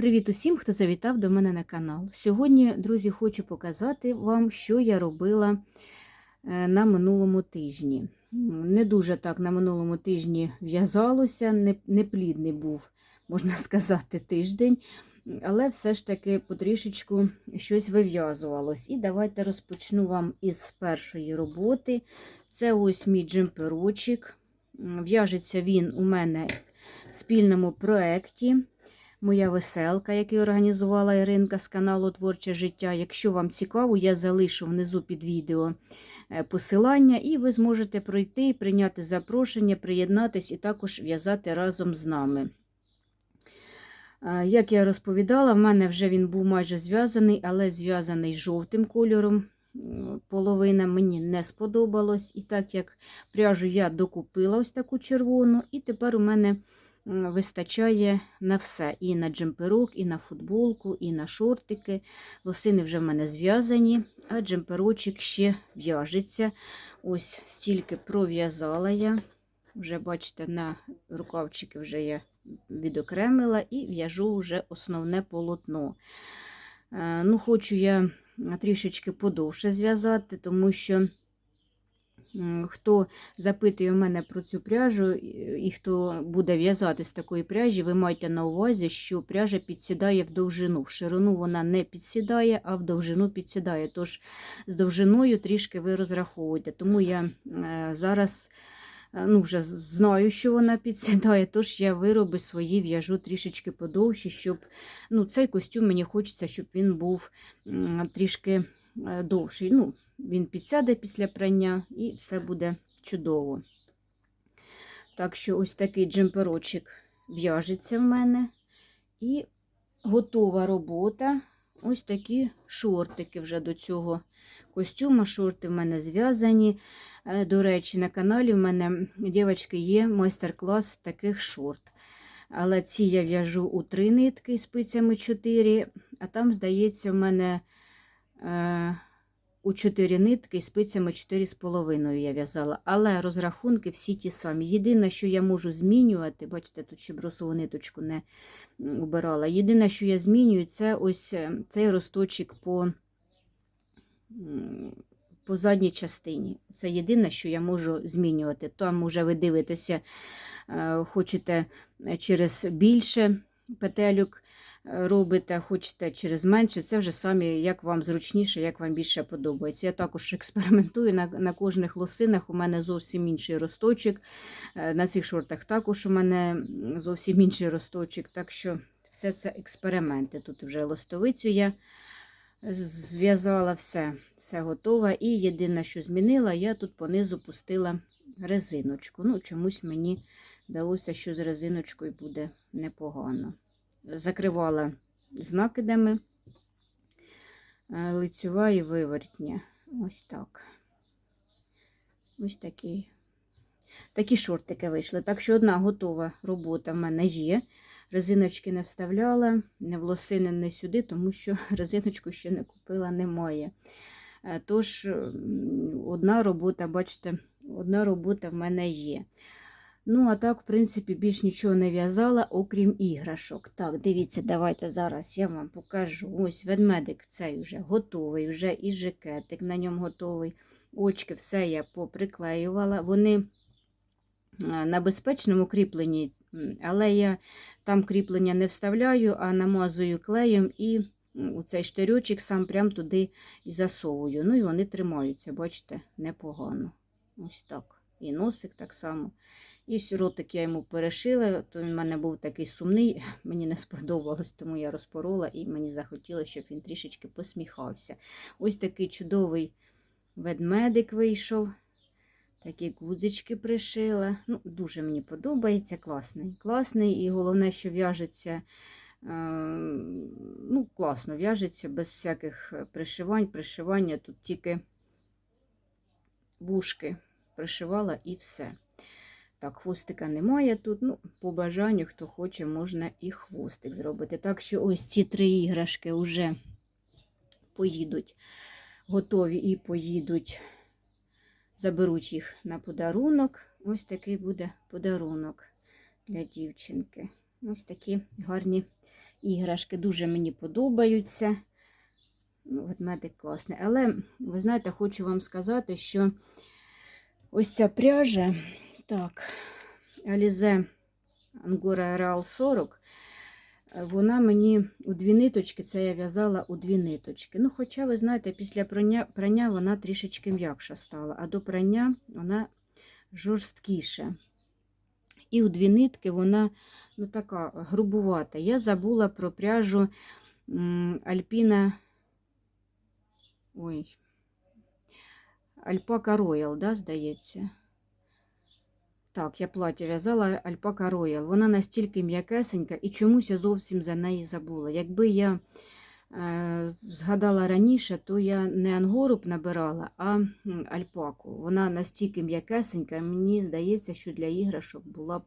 Привіт усім, хто завітав до мене на канал. Сьогодні, друзі, хочу показати вам, що я робила е, на минулому тижні. Не дуже так на минулому тижні в'язалося, не- неплідний був, можна сказати, тиждень, але все ж таки потрішечку щось вив'язувалось. І давайте розпочну вам із першої роботи. Це ось мій джемперочок. В'яжеться він у мене в спільному проєкті. Моя веселка, який організувала Іринка з каналу Творче життя. Якщо вам цікаво, я залишу внизу під відео е, посилання, і ви зможете пройти, прийняти запрошення, приєднатись і також в'язати разом з нами. Е, Як я розповідала, в мене вже він був майже зв'язаний, але зв'язаний жовтим кольором. Половина мені не сподобалось. І так як пряжу я докупила ось таку червону, і тепер у мене вистачає на все. І на джемперок, і на футболку, і на шортики. Лосини вже в мене зв'язані, а джемперочок ще в'яжеться. Ось стільки пров'язала я. Вже, бачите, на рукавчики вже я відокремила і в'яжу вже основне полотно. Е, Ну, Хочу я трішечки подовше зв'язати, тому що хто запитує в мене про цю пряжу і і хто буде в'язати з такої пряжі, ви маєте на увазі, що пряжа підсідає в довжину. В ширину вона не підсідає, а в довжину підсідає. Тож з довжиною трішки ви розраховуєте. Тому я е, зараз е, ну, вже знаю, що вона підсідає, тож я вироби свої в'яжу трішечки подовші, щоб ну, цей костюм мені хочеться, щоб він був трішки е, довший. Ну, він підсяде після прання і все буде чудово. Так що ось такий джемперочок в'яжеться в мене. І готова робота. Ось такі шортики вже до цього костюма. Шорти в мене зв'язані. Е, До речі, на каналі в мене, дівчатки, є майстер-клас таких шорт. Але ці я в'яжу у три нитки спицями 4, а там, здається, в мене е, у 4 нитки і спицями 4,5 я в'язала. Але розрахунки всі ті самі. Єдине, що я можу змінювати, бачите, тут ще бросову ниточку не убирала. Єдине, що я змінюю, це ось е, цей росточок по, по задній частині. Це єдине, що я можу змінювати. Там уже ви дивитеся, е, хочете через більше петелюк е, робите, хочете через менше, це вже самі, як вам зручніше, як вам більше подобається. Я також експериментую на, на кожних лосинах. У мене зовсім інший росточок. Е, На цих шортах також у мене зовсім інший росточок. Так що все це експерименти. Тут вже лостовицю я зв'язала все, все готове. І єдине, що змінила, я тут понизу пустила резиночку. Ну, чомусь мені вдалося, що з резиночкою буде непогано. Закривала з накидами е, і вивертня. Ось так. Ось такі. Такі шортики вийшли. Так що одна готова робота в мене є. Резиночки не вставляла, не в лосини, не сюди, тому що резиночку ще не купила, немає. Е, Тож, одна робота, бачите, одна робота в мене є. Ну, а так, в принципі, більш нічого не в'язала, окрім іграшок. Так, дивіться, давайте зараз я вам покажу. Ось ведмедик цей вже готовий, вже і жакетик на ньому готовий. Очки, все я поприклеювала. Вони е, на безпечному кріпленні, але я там кріплення не вставляю, а намазую клеєм і цей штирьочок сам прям туди і засовую. Ну і вони тримаються, бачите, непогано. Ось так. І носик так само. І ось ротик я йому перешила, то він в мене був такий сумний, мені не сподобалось, тому я розпорола і мені захотілося, щоб він трішечки посміхався. Ось такий чудовий ведмедик вийшов. Такі гудзички пришила. Ну, Дуже мені подобається, класний. Класний, і головне, що в'яжеться, е, ну, класно в'яжеться, без всяких пришивань, пришивання. Тут тільки вушки пришивала і все. Так, хвостика немає тут. Ну, по бажанню, хто хоче, можна і хвостик зробити. Так що ось ці три іграшки вже поїдуть, готові і поїдуть, заберуть їх на подарунок. Ось такий буде подарунок для дівчинки. Ось такі гарні іграшки дуже мені подобаються. Ну, ведмедик класний. Але, ви знаєте, хочу вам сказати, що ось ця пряжа, так, Alize Angora Real 40, е, вона мені у дві ниточки, це я в'язала у дві ниточки. Ну, хоча, ви знаєте, після прання, прання вона трішечки м'якша стала, а до прання вона жорсткіша. І у дві нитки вона ну, така грубувата. Я забула про пряжу Альпіна. Ой, Альпака Роял, да, здається. Так, я плаття в'язала Альпака Роял. Вона настільки м'якесенька і чомусь я зовсім за неї забула. Якби я е, згадала раніше, то я не ангору б набирала, а альпаку. Вона настільки м'якесенька, мені здається, що для іграшок була б,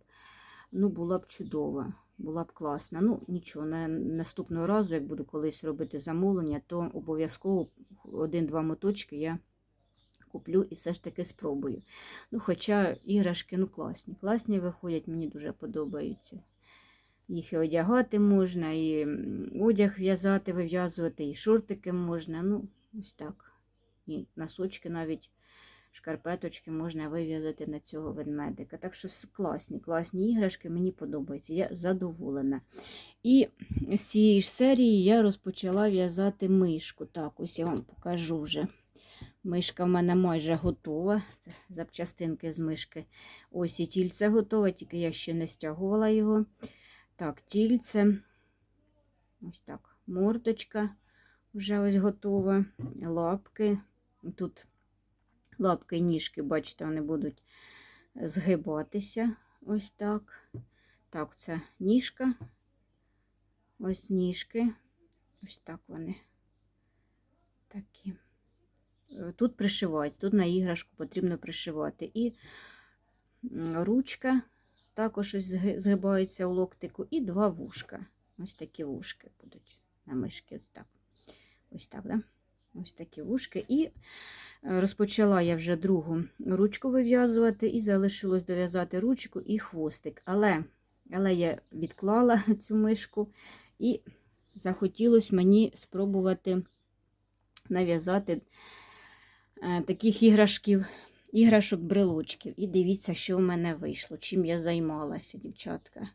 ну, була б чудова, була б класна. Ну, нічого, на наступного разу, як буду колись робити замовлення, то обов'язково один-два моточки я куплю і все ж таки спробую. Ну, хоча іграшки ну, класні. Класні виходять, мені дуже подобаються. Їх і одягати можна, і одяг в'язати, вив'язувати, і шортики можна. Ну, ось так. І носочки навіть, шкарпеточки можна вив'язати на цього ведмедика. Так що класні, класні іграшки, мені подобаються. Я задоволена. І з цієї ж серії я розпочала в'язати мишку. Так, ось я вам покажу вже. Мишка в мене майже готова. Це запчастинки з мишки. Ось і тільце готове, тільки я ще не стягувала його. Так, тільце. Ось так. Мордочка вже ось готова. Лапки. Тут лапки ніжки, бачите, вони будуть згибатися. Ось так. Так, це ніжка. Ось ніжки. Ось так вони. Такі. Тут пришивають, тут на іграшку потрібно пришивати. І ручка також згибається у локтику, і два вушка. Ось такі вушки будуть на мишки. Ось так. Ось так, да? Ось такі вушки. І е, розпочала я вже другу ручку вив'язувати, і залишилось дов'язати ручку і хвостик. Але, але я відклала цю мишку, і захотілося мені спробувати нав'язати таких іграшків, іграшок брелочків. І дивіться, що в мене вийшло, чим я займалася, дівчатка.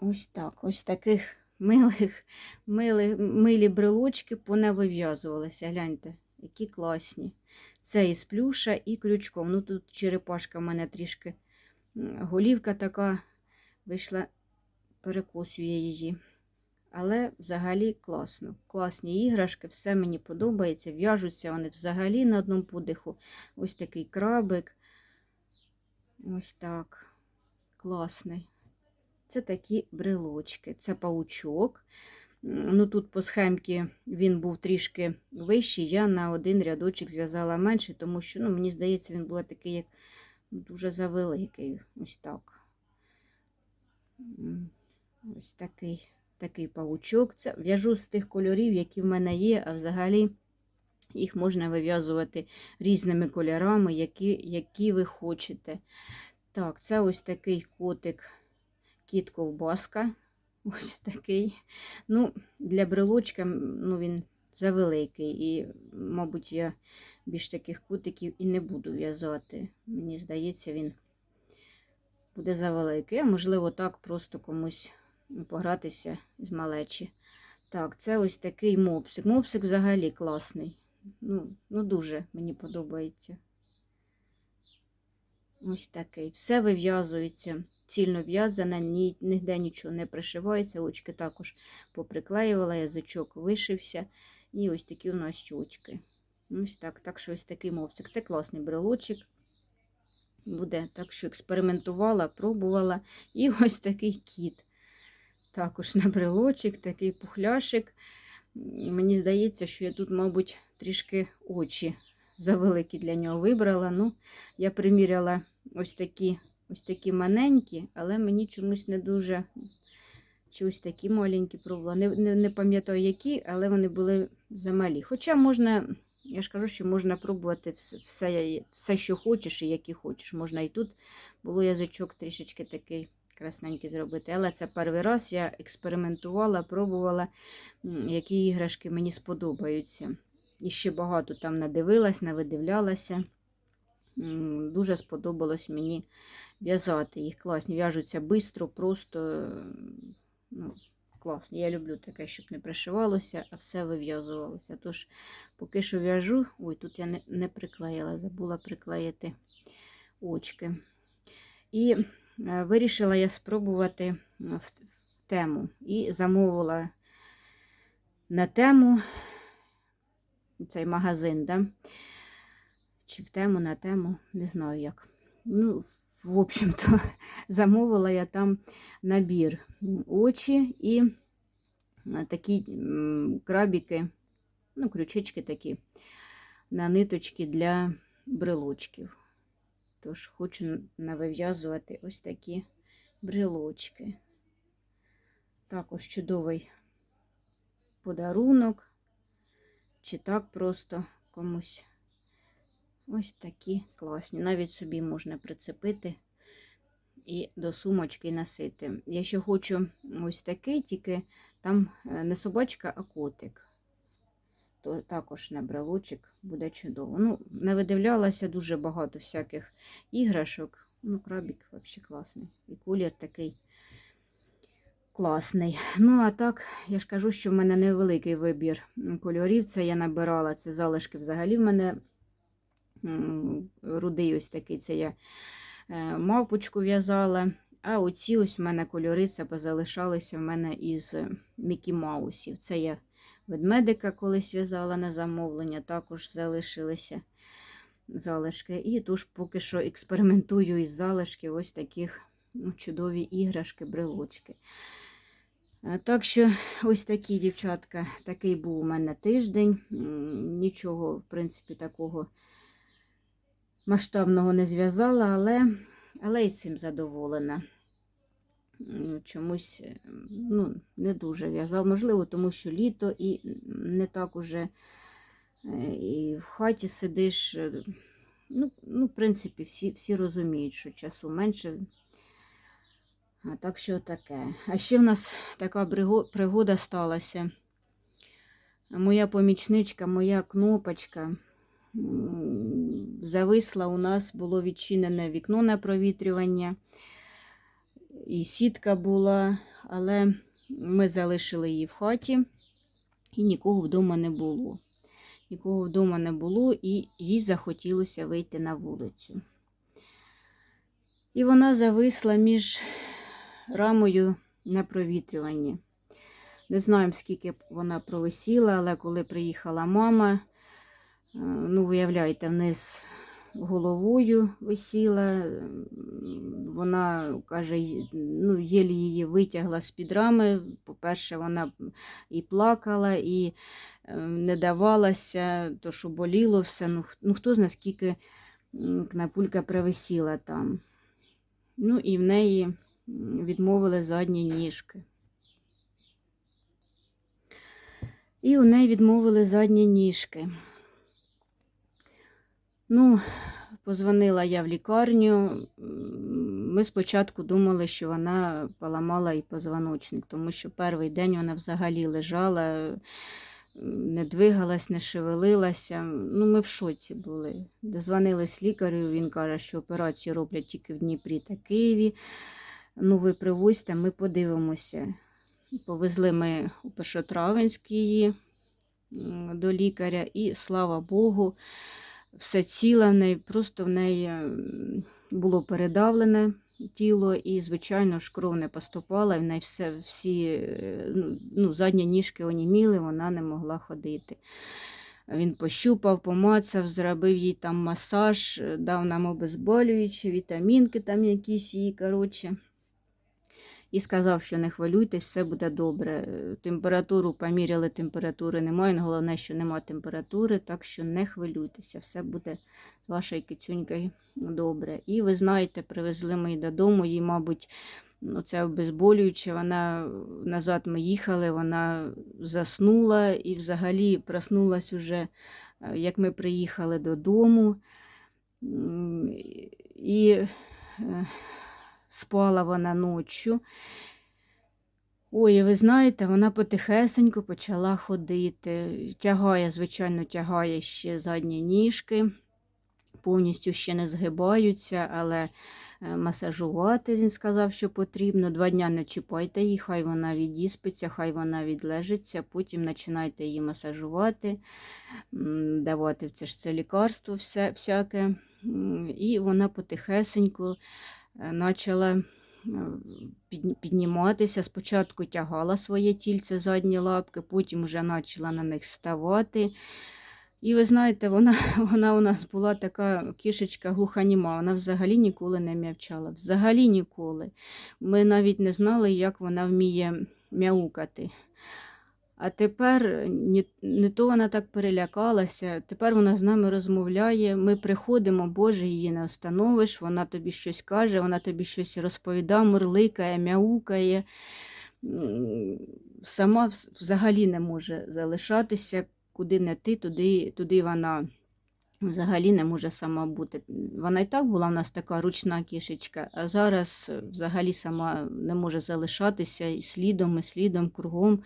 Ось так, ось таких милих, милих, милі брелочки понавив'язувалися. Гляньте, які класні. Це із плюша і крючком. Ну тут черепашка в мене трішки голівка така вийшла, перекосює її. Але взагалі класно. Класні іграшки, все мені подобається. В'яжуться вони взагалі на одному подиху. Ось такий крабик. Ось так. Класний. Це такі брелочки. Це паучок. Ну тут по схемці він був трішки вищий. Я на один рядочок зв'язала менше, тому що, ну, мені здається, він був такий, як дуже завеликий. Ось так. Ось такий такий паучок. Це в'яжу з тих кольорів, які в мене є, а взагалі їх можна вив'язувати різними кольорами, які, які ви хочете. Так, це ось такий котик, кіт ковбаска. Ось такий. Ну, для брелочка ну, він завеликий. І, мабуть, я більш таких котиків і не буду в'язати. Мені здається, він буде завеликий. А можливо, так просто комусь погратися з малечі. Так, це ось такий мопсик. Мопсик взагалі класний. Ну, ну дуже мені подобається. Ось такий. Все вив'язується, цільно в'язане, ні, ніде нічого не пришивається. Очки також поприклеювала, язичок вишився. І ось такі у нас щочки. Ось так. Так що ось такий мопсик. Це класний брелочок. Буде так, що експериментувала, пробувала. І ось такий кіт. Також на брелочок, такий пухляшик. Мені здається, що я тут, мабуть, трішки очі завеликі для нього вибрала. Ну, я приміряла ось такі, ось такі маленькі, але мені чомусь не дуже. Чи такі маленькі пробувала. Не, не, не пам'ятаю, які, але вони були замалі. Хоча можна, я ж кажу, що можна пробувати все, все, все, що хочеш і які хочеш. Можна і тут було язичок трішечки такий красненькі зробити. Але це перший раз я експериментувала, пробувала, які іграшки мені сподобаються. І ще багато там надивилась, навидивлялася. Дуже сподобалось мені в'язати їх. Класні, в'яжуться швидко, просто ну, класно. Я люблю таке, щоб не пришивалося, а все вив'язувалося. Тож, поки що в'яжу, ой, тут я не, не приклеїла, забула приклеїти очки. І вирішила я спробувати е, в тему. І замовила на тему цей магазин, да? чи в тему, на тему, не знаю як. Ну, в общем-то, замовила я там набір очі і е, такі крабіки, ну, крючечки такі на ниточки для брелочків. Тож хочу навив'язувати ось такі брелочки. Також чудовий подарунок, чи так просто комусь. Ось такі класні. Навіть собі можна прицепити і до сумочки носити. Я ще хочу ось такий, тільки там е, не собачка, а котик. То також на брелочок буде чудово. Ну, не видивлялася дуже багато всяких іграшок. Ну, крабик взагалі класний. І колір такий класний. Ну, а так, я ж кажу, що в мене невеликий вибір кольорів. Це я набирала, це залишки взагалі в мене рудий ось такий. Це я е, мавпочку в'язала. А оці ось в мене кольори це позалишалися в мене із е, Мікі Маусів. Це я ведмедика колись в'язала на замовлення, також залишилися залишки. І тож поки що експериментую із залишків ось таких ну, чудові іграшки, брелочки. Так що ось такі, дівчатка, такий був у мене тиждень. Нічого, в принципі, такого масштабного не зв'язала, але, але і цим задоволена. Чомусь е, ну, не дуже в'язала. Можливо, тому що літо і не так уже е, і в хаті сидиш. е, Ну, ну в принципі, всі, всі розуміють, що часу менше. А так що таке. А ще в нас така пригода сталася. Моя помічничка, моя кнопочка зависла. У нас було відчинене вікно на провітрювання, і сітка була, але ми залишили її в хаті, і нікого вдома не було. Нікого вдома не було, і їй захотілося вийти на вулицю. І вона зависла між рамою на провітрюванні. Не знаємо, скільки вона провисіла, але коли приїхала мама, е, ну, виявляєте, вниз головою висіла. Вона каже, ну, єлі її витягла з-під рами. По-перше, вона і плакала, і е, не давалася, то що боліло все. Ну, ну хто знає, скільки кнапулька провисіла там. Ну і в неї відмовили задні ніжки. І у неї відмовили задні ніжки. Ну, позвонила я в лікарню. Ми спочатку думали, що вона поламала і позвоночник, тому що перший день вона взагалі лежала, не двигалась, не шевелилася. Ну, ми в шоці були. Дозвонились лікарю, він каже, що операцію роблять тільки в Дніпрі та Києві. Ну, ви привозьте, ми подивимося. Повезли ми у Першотравенськ її до лікаря, і слава Богу, все ціле в неї, просто в неї було передавлене тіло, і, звичайно ж, кров не поступала, і в неї все, всі е, ну, ну, задні ніжки оніміли, вона не могла ходити. Він пощупав, помацав, зробив їй там масаж, е, дав нам обезболюючі, вітамінки там якісь їй, коротше. І сказав, що не хвилюйтесь, все буде добре. Температуру поміряли, температури немає. ну, Головне, що немає температури, так що не хвилюйтеся, все буде з вашою кицюнькою добре. І ви знаєте, привезли ми її додому, їй, мабуть, оце обезболююче. Вона назад ми їхали, вона заснула і взагалі проснулась уже, е, як ми приїхали додому. І е, спала вона ночі. Ой, ви знаєте, вона потихесеньку почала ходити. Тягає, звичайно, тягає ще задні ніжки, повністю ще не згибаються, але е, масажувати він сказав, що потрібно. Два дня не чіпайте її, хай вона відіспиться, хай вона відлежиться, потім починайте її масажувати, давати це ж це лікарство всяке. І вона потихесеньку е, почала е, підніматися. Спочатку тягала своє тільце задні лапки, потім вже почала на них ставати. І ви знаєте, вона, вона у нас була така кішечка глуханіма, вона взагалі ніколи не м'явчала. Взагалі ніколи. Ми навіть не знали, як вона вміє мяукати. А тепер не, не то вона так перелякалася, тепер вона з нами розмовляє. Ми приходимо, Боже, її не остановиш, вона тобі щось каже, вона тобі щось розповідає, мурликає, мяукає. Сама взагалі не може залишатися, куди не ти, туди, туди вона взагалі не може сама бути. Вона і так була в нас така ручна кішечка, а зараз е, взагалі сама не може залишатися і слідом, і слідом, кругом.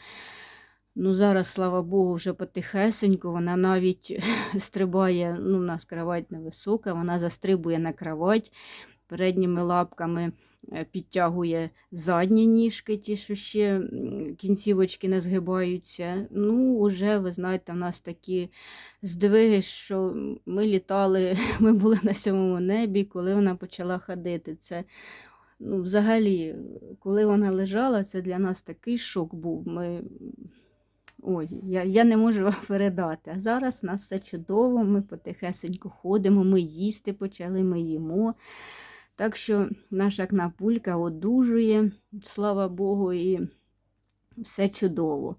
Ну, зараз, слава Богу, вже потихесеньку, вона навіть стрибає, ну, у нас кровать невисока, вона застрибує на кровать, передніми лапками е, підтягує задні ніжки, ті, що ще кінцівочки не згибаються. Ну, уже, ви знаєте, в нас такі здвиги, що ми літали, ми були на сьомому небі, коли вона почала ходити. Це ну, взагалі, коли вона лежала, це для нас такий шок був. Ми... Ой, я, я не можу вам передати. А зараз у нас все чудово, ми потихесенько ходимо, ми їсти почали, ми їмо. Так що наша кнапулька одужує, слава Богу, і все чудово.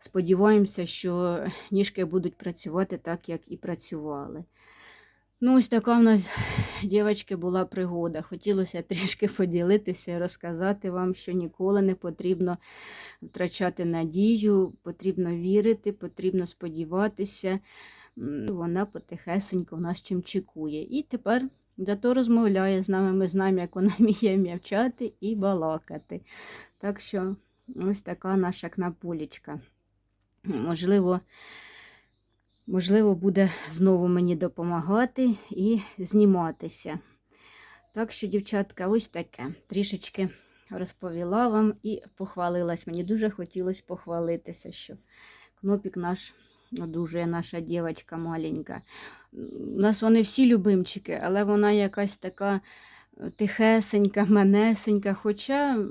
Сподіваємося, що ніжки будуть працювати так, як і працювали. Ну, ось така в нас, дівчатки, була пригода. Хотілося трішки поділитися і розказати вам, що ніколи не потрібно втрачати надію, потрібно вірити, потрібно сподіватися. Вона потихесенько в нас чим чекує. І тепер зато розмовляє з нами. Ми знаємо, як вона вміє м'явчати і балакати. Так що ось така наша кнапулечка. Можливо, можливо, буде знову мені допомагати і зніматися. Так що, дівчатка, ось таке. Трішечки розповіла вам і похвалилась. Мені дуже хотілося похвалитися, що кнопік наш одужує, наша дівчинка маленька. У нас вони всі любимчики, але вона якась така тихесенька, манесенька, хоча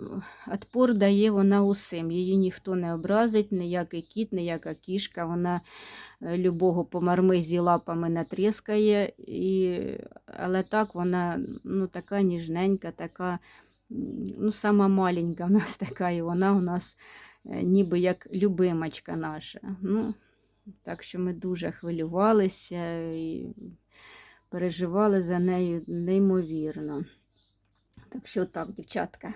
відпор дає вона усім. Її ніхто не образить, ніякий кіт, ніяка кішка. Вона е, любого по мармизі лапами натріскає, і... але так вона ну, така ніжненька, така, ну, сама маленька в нас така, і вона у нас е, ніби як любимочка наша. Ну, так що ми дуже хвилювалися і переживали за нею неймовірно. Так що так, дівчатка.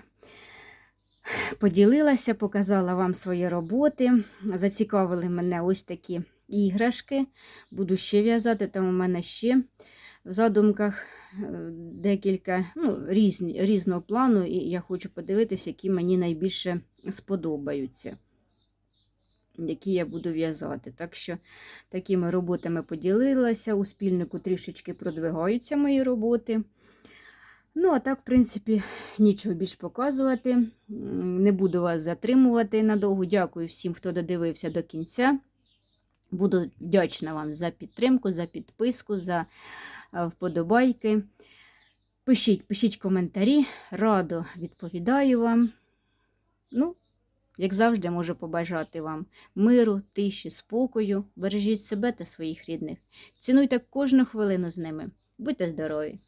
Поділилася, показала вам свої роботи. Зацікавили мене ось такі іграшки. Буду ще в'язати, там у мене ще в задумках е, декілька ну, різні, різного плану, і я хочу подивитися, які мені найбільше сподобаються, які я буду в'язати. Так що такими роботами поділилася. У спільнику трішечки продвигаються мої роботи. Ну, а так, в принципі, нічого більш показувати. Не буду вас затримувати надовго. Дякую всім, хто додивився до кінця. Буду вдячна вам за підтримку, за підписку, за е, вподобайки. Пишіть, пишіть коментарі, радо відповідаю вам. Ну, як завжди, можу побажати вам миру, тиші, спокою. Бережіть себе та своїх рідних. Цінуйте кожну хвилину з ними. Будьте здорові!